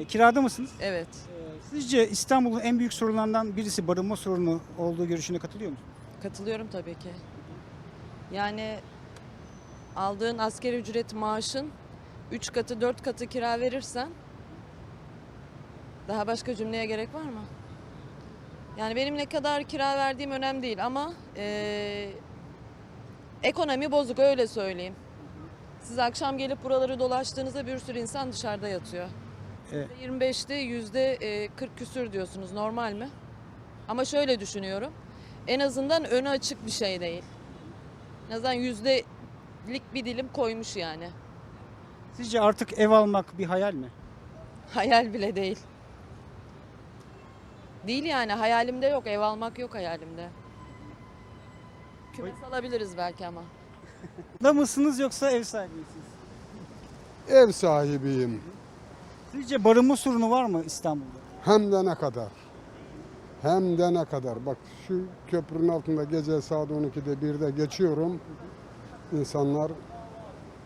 E, kirada mısınız? Evet. E, sizce İstanbul'un en büyük sorunlarından birisi barınma sorunu olduğu görüşüne katılıyor musunuz? Katılıyorum tabii ki. Yani aldığın asgari ücret maaşın 3 katı 4 katı kira verirsen daha başka cümleye gerek var mı? Yani benim ne kadar kira verdiğim önemli değil ama eee, ekonomi bozuk öyle söyleyeyim. Siz akşam gelip buraları dolaştığınızda bir sürü insan dışarıda yatıyor. Evet. %25'te yüzde e, 40 küsür diyorsunuz normal mi? Ama şöyle düşünüyorum. En azından önü açık bir şey değil. En azından yüzdelik bir dilim koymuş yani. Sizce artık ev almak bir hayal mi? Hayal bile değil. Değil yani hayalimde yok. Ev almak yok hayalimde. Kümes alabiliriz belki ama. Da mısınız yoksa ev sahibi misiniz? Ev sahibiyim. Sizce barınma sorunu var mı İstanbul'da? Hem de ne kadar. Hem de ne kadar. Bak şu köprünün altında gece saat 12'de 1'de geçiyorum. İnsanlar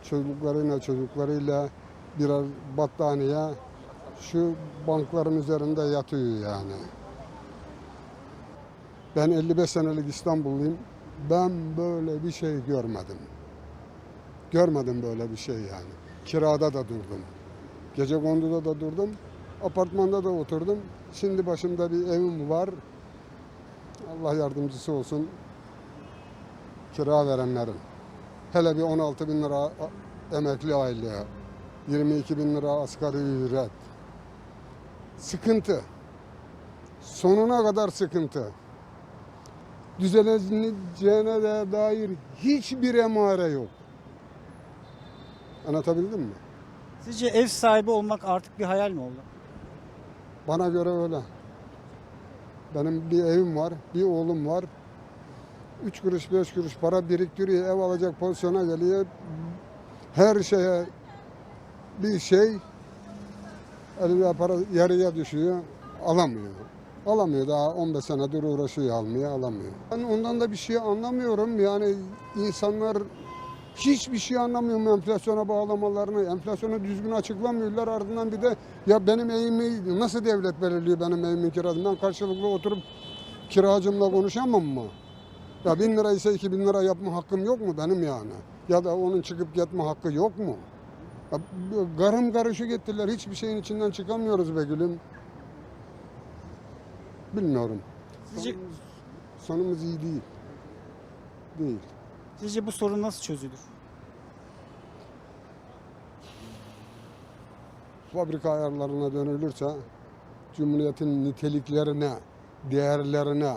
çocuklarıyla çocuklarıyla birer battaniye şu bankların üzerinde yatıyor yani. Ben 55 senelik İstanbulluyum. Ben böyle bir şey görmedim. Görmedim böyle bir şey yani. Kirada da durdum. Gece konduda da durdum. Apartmanda da oturdum. Şimdi başımda bir evim var. Allah yardımcısı olsun kira verenlerin. Hele bir 16 bin lira emekli aileye, 22 bin lira asgari ücret. Sıkıntı. Sonuna kadar sıkıntı. Düzeleceğine de dair hiçbir emare yok. Anlatabildim mi? Sizce ev sahibi olmak artık bir hayal mi oldu? Bana göre öyle. Benim bir evim var, bir oğlum var. Üç kuruş, beş kuruş para biriktiriyor, ev alacak pozisyona geliyor. Her şeye bir şey, eline para yarıya düşüyor, alamıyor. Alamıyor daha 15 senedir uğraşıyor almaya, alamıyor. Ben ondan da bir şey anlamıyorum. Yani insanlar hiçbir şey anlamıyorum enflasyona bağlamalarını. Enflasyonu düzgün açıklamıyorlar. Ardından bir de ya benim evimi nasıl devlet belirliyor benim evimin kirasını? Ben karşılıklı oturup kiracımla konuşamam mı? Ya bin lira ise iki bin lira yapma hakkım yok mu benim yani? Ya da onun çıkıp gitme hakkı yok mu? Ya, garım karışık ettiler. Hiçbir şeyin içinden çıkamıyoruz be gülüm. Bilmiyorum. Sizce, Sonumuz, sonumuz iyi değil. Değil. Sizce bu sorun nasıl çözülür? fabrika ayarlarına dönülürse Cumhuriyet'in niteliklerine, değerlerine,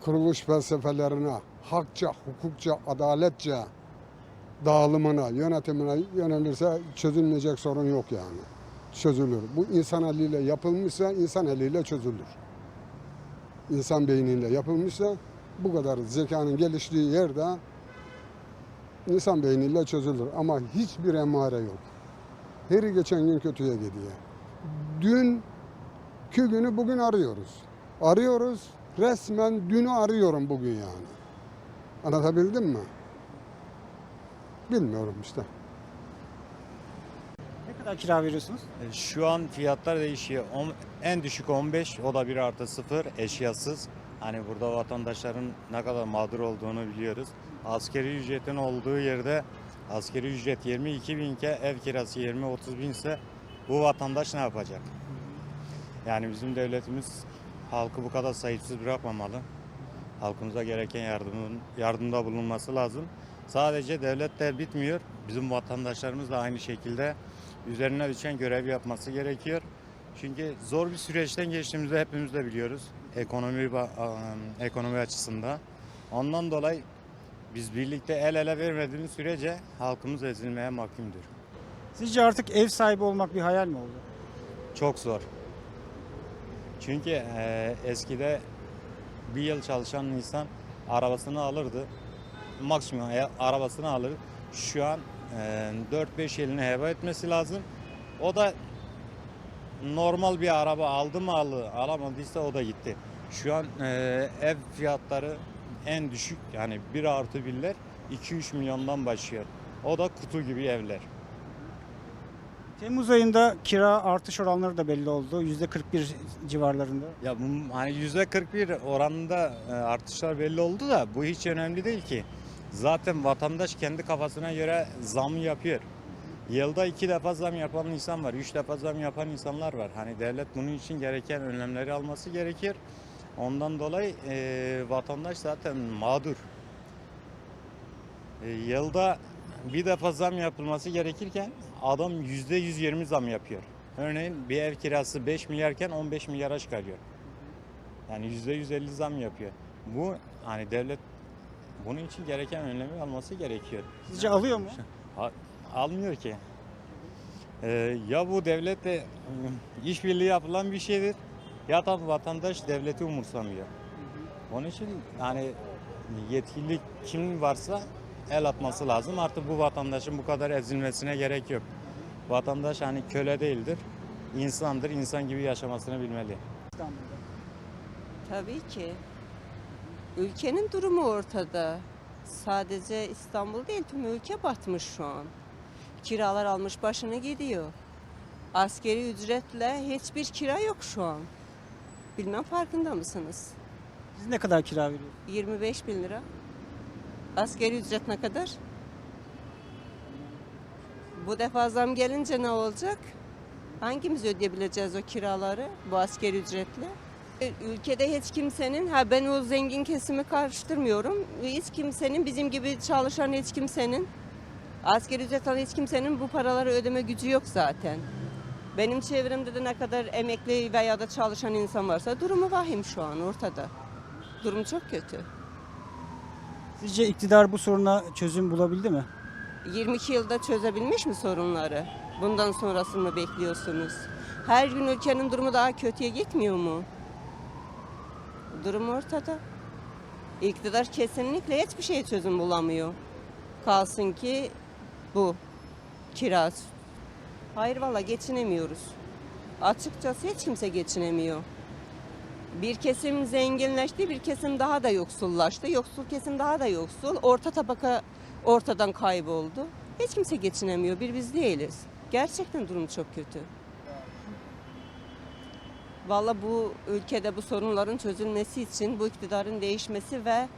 kuruluş felsefelerine, hakça, hukukça, adaletçe dağılımına, yönetimine yönelirse çözülmeyecek sorun yok yani. Çözülür. Bu insan eliyle yapılmışsa insan eliyle çözülür. İnsan beyniyle yapılmışsa bu kadar zekanın geliştiği yerde insan beyniyle çözülür. Ama hiçbir emare yok. Her geçen gün kötüye gidiyor. Dünkü günü bugün arıyoruz. Arıyoruz. Resmen dünü arıyorum bugün yani. Anlatabildim mi? Bilmiyorum işte. Ne kadar kira veriyorsunuz? E, Şu an fiyatlar değişiyor. On- En düşük 15, o da 1 artı 0, eşyasız. Hani burada vatandaşların ne kadar mağdur olduğunu biliyoruz. Askeri ücretin olduğu yerde askeri ücret 22 binke ev kirası 20-30 binse bu vatandaş ne yapacak? Yani bizim devletimiz halkı bu kadar sahipsiz bırakmamalı. Halkımıza gereken yardımın, yardımda bulunması lazım. Sadece devlet bitmiyor. Bizim vatandaşlarımız da aynı şekilde üzerine düşen görev yapması gerekiyor. Çünkü zor bir süreçten geçtiğimizde hepimiz de biliyoruz. Ekonomi ekonomi açısından. Ondan dolayı biz birlikte el ele vermediğimiz sürece halkımız ezilmeye mahkumdur. Sizce artık ev sahibi olmak bir hayal mi oldu? Çok zor. Çünkü e, eskide bir yıl çalışan insan arabasını alırdı. Maksimum arabasını alır. Şu an e, 4-5 yılını heba etmesi lazım. O da normal bir araba aldı mı aldı, alamadıysa o da gitti. Şu an e, ev fiyatları en düşük yani 1 artı birler 2-3 milyondan başlıyor. O da kutu gibi evler. Temmuz ayında kira artış oranları da belli oldu. %41 civarlarında. Ya bu hani yüzde 41 oranında e, artışlar belli oldu da bu hiç önemli değil ki. Zaten vatandaş kendi kafasına göre zam yapıyor. Yılda iki defa zam yapan insan var, üç defa zam yapan insanlar var. Hani devlet bunun için gereken önlemleri alması gerekir. Ondan dolayı e, vatandaş zaten mağdur. E, yılda bir defa zam yapılması gerekirken adam yüzde 120 zam yapıyor. Örneğin bir ev kirası 5 milyarken 15 milyara çıkarıyor. Yani yüzde 150 zam yapıyor. Bu hani devlet bunun için gereken önlemi alması gerekiyor. Sizce alıyor mu? A- almıyor ki. Ee, ya bu devletle ıı, işbirliği yapılan bir şeydir ya da vatandaş devleti umursamıyor. Onun için hani yetkili kim varsa el atması lazım. Artık bu vatandaşın bu kadar ezilmesine gerek yok. Vatandaş hani köle değildir. insandır. insan gibi yaşamasını bilmeli. İstanbul'da. Tabii ki. Ülkenin durumu ortada. Sadece İstanbul değil tüm ülke batmış şu an. Kiralar almış başını gidiyor. Askeri ücretle hiçbir kira yok şu an. Bilmem farkında mısınız? Siz ne kadar kira veriyorsunuz? 25 bin lira. Askeri ücret ne kadar? Bu defa zam gelince ne olacak? Hangimiz ödeyebileceğiz o kiraları bu askeri ücretle? Ülkede hiç kimsenin, ha ben o zengin kesimi karıştırmıyorum. Hiç kimsenin, bizim gibi çalışan hiç kimsenin, askeri ücret alan hiç kimsenin bu paraları ödeme gücü yok zaten. Benim çevremde de ne kadar emekli veya da çalışan insan varsa durumu vahim şu an ortada. Durum çok kötü. Sizce iktidar bu soruna çözüm bulabildi mi? 22 yılda çözebilmiş mi sorunları? Bundan sonrasını mı bekliyorsunuz? Her gün ülkenin durumu daha kötüye gitmiyor mu? Durum ortada. İktidar kesinlikle hiçbir şeye çözüm bulamıyor. Kalsın ki bu kira. Hayır valla geçinemiyoruz. Açıkçası hiç kimse geçinemiyor. Bir kesim zenginleşti, bir kesim daha da yoksullaştı. Yoksul kesim daha da yoksul. Orta tabaka ortadan kayboldu. Hiç kimse geçinemiyor. Bir biz değiliz. Gerçekten durum çok kötü. Valla bu ülkede bu sorunların çözülmesi için bu iktidarın değişmesi ve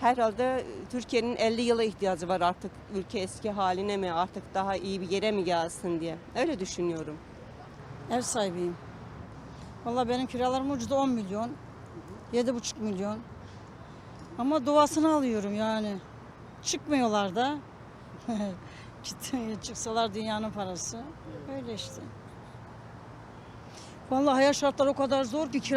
herhalde Türkiye'nin 50 yıla ihtiyacı var artık ülke eski haline mi artık daha iyi bir yere mi gelsin diye. Öyle düşünüyorum. Ev sahibiyim. Vallahi benim kiralarım ucuda 10 milyon. 7,5 milyon. Ama duasını alıyorum yani. Çıkmıyorlar da. Çıksalar dünyanın parası. Öyle işte. Vallahi hayat şartları o kadar zor ki kira